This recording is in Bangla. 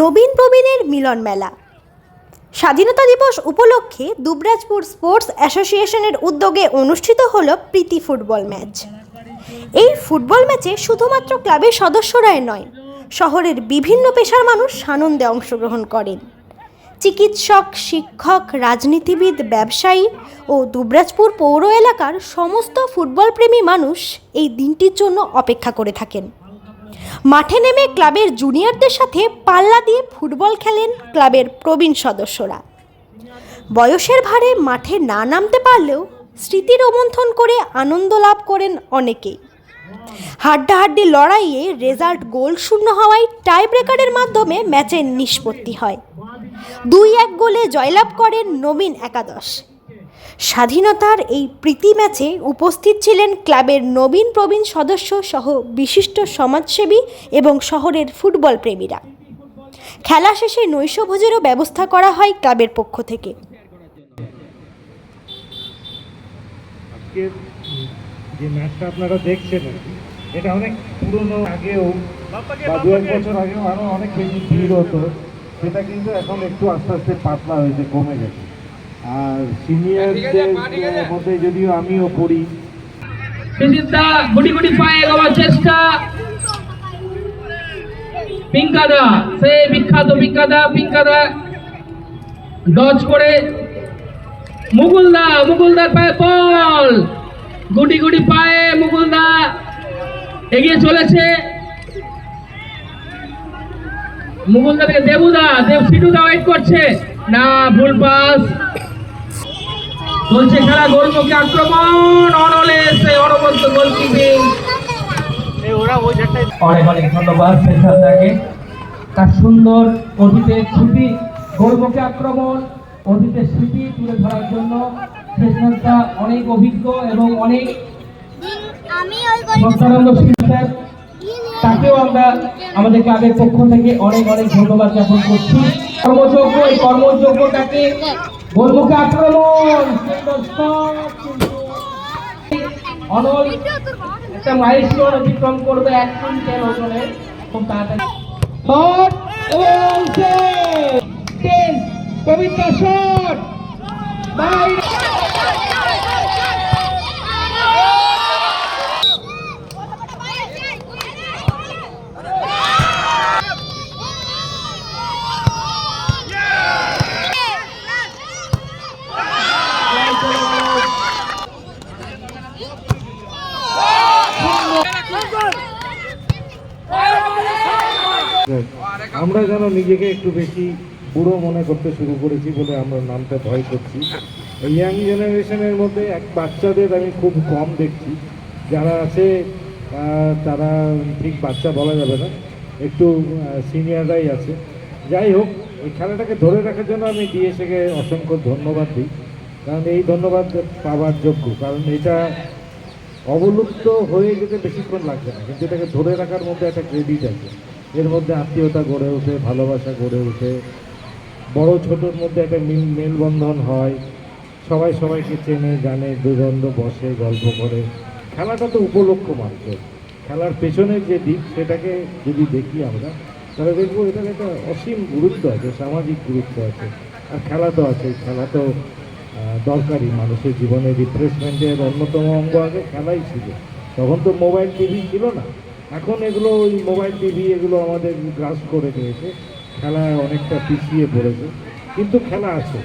নবীন প্রবীণের মিলন মেলা। স্বাধীনতা দিবস উপলক্ষে দুবরাজপুর স্পোর্টস অ্যাসোসিয়েশনের উদ্যোগে অনুষ্ঠিত হল প্রীতি ফুটবল ম্যাচ। এই ফুটবল ম্যাচে শুধুমাত্র ক্লাবের সদস্যরাই নয়, শহরের বিভিন্ন পেশার মানুষ সানন্দে অংশগ্রহণ করেন। চিকিৎসক, শিক্ষক, রাজনীতিবিদ, ব্যবসায়ী ও দুবরাজপুর পৌর এলাকার সমস্ত ফুটবলপ্রেমী মানুষ এই দিনটির জন্য অপেক্ষা করে থাকেন। মাঠে নেমে ক্লাবের জুনিয়রদের সাথে পাল্লা দিয়ে ফুটবল খেলেন ক্লাবের প্রবীণ সদস্যরা। বয়সের ভারে মাঠে না নামতে পারলেও স্মৃতি রোমন্থন করে আনন্দ লাভ করেন অনেকেই। হাড্ডাহাড্ডি লড়াইয়ে রেজাল্ট গোল শূন্য হওয়ায় টাই ব্রেকারের মাধ্যমে ম্যাচের নিষ্পত্তি হয়। দুই এক গোলে জয়লাভ করেন নবীন একাদশ। স্বাধীনতার এই প্রীতি ম্যাচে উপস্থিত ছিলেন ক্লাবের নবীন প্রবীণ সদস্য সহ বিশিষ্ট সমাজসেবী এবং শহরের ফুটবল প্রেমীরা খেলা শেষে নৈশভোজেরও ব্যবস্থা করা হয় ক্লাবের পক্ষ থেকে। যে ম্যাচটা আপনারা দেখছেন এটা অনেক পুরনো, আগেও বা দু এক বছর আগেও আরও অনেক বেশি ভিড় হতো। সেটা কিন্তু এখন একটু আস্তে আস্তে পাতলা হয়েছে, কমে গেছে। আর সিনিয়রদের মধ্যে যদিও আমিও পড়ি। সুচিন্তা গুটি গুটি পায়ে এগোবার চেষ্টা। পিঙ্কাদা সে বিখ্যাত পিঙ্কাদা পিঙ্কাদা ডজ করে। মুকুলদা মুকুলদার পায়ে বল। গুটি গুটি পায়ে মুকুলদা এগিয়ে চলেছে। মুকুলদা থেকে দেবুদা দেব সিটুদা ওয়েট করছে। না ভুল পাস। চলছে খেলা গোলমুখী আক্রমণ অনলে এসে অনবদ্য গোলকিপিং অনেক অনেক ধন্যবাদ সেখানটাকে তার সুন্দর অতীতের স্মৃতি গোলমুখী আক্রমণ অতীতের স্মৃতি তুলে ধরার জন্য সেখানটা অনেক অভিজ্ঞ এবং অনেক শিক্ষক তাকেও আমরা আমাদের ক্লাবের পক্ষ থেকে অনেক অনেক ধন্যবাদ জ্ঞাপন করছি। কর্মযোগ্য, এই কর্মযোগ্যটাকে গোলমুখী আক্রমণ। অনল একটা মাইলস্টোন অতিক্রম করবে এক কুইন্টাল ওজনে। খুব তাড়াতাড়ি। পবিত্র শট। বাইরে। আমরা যেন নিজেকে একটু বেশি বুড়ো মনে করতে শুরু করেছি বলে আমরা নামতে ভয় করছি। ইয়াং জেনারেশনের মধ্যে এক বাচ্চাদের আমি খুব কম দেখছি। যারা আছে তারা ঠিক বাচ্চা বলা যাবে না। একটু সিনিয়ররাই আছে। যাই হোক, এই খেলাটাকে ধরে রাখার জন্য আমি ডিএসএকে অসংখ্য ধন্যবাদ দিই। কারণ এই ধন্যবাদ পাওয়ার যোগ্য। কারণ এটা অবলুপ্ত হয়ে যেতে বেশিক্ষণ লাগবে না। কিন্তু এটাকে ধরে রাখার মধ্যে একটা ক্রেডিট আছে। এর মধ্যে আত্মীয়তা গড়ে ওঠে, ভালোবাসা গড়ে ওঠে। বড় ছোটোর মধ্যে একটা মিল, মেলবন্ধন হয়। সবাই সবাইকে চেনে, জানে দুদণ্ড বসে, গল্প করে। খেলাটা তো উপলক্ষ মাত্র। খেলার পেছনের যে দিক, সেটাকে যদি দেখি আমরা, তাহলে দেখব এটার একটা অসীম গুরুত্ব আছে, সামাজিক গুরুত্ব আছে। আর খেলা তো আছে, খেলা তো দরকারি। মানুষের জীবনে রিফ্রেশমেন্টের অন্যতম অঙ্গ আগে খেলাই ছিল। তখন তো মোবাইল টিভি ছিল না। এখন এগুলো ওই মোবাইল টিভি এগুলো আমাদের গ্রাস করে দিয়েছে খেলায় অনেকটা পিছিয়ে পড়েছে। কিন্তু খেলা আছে।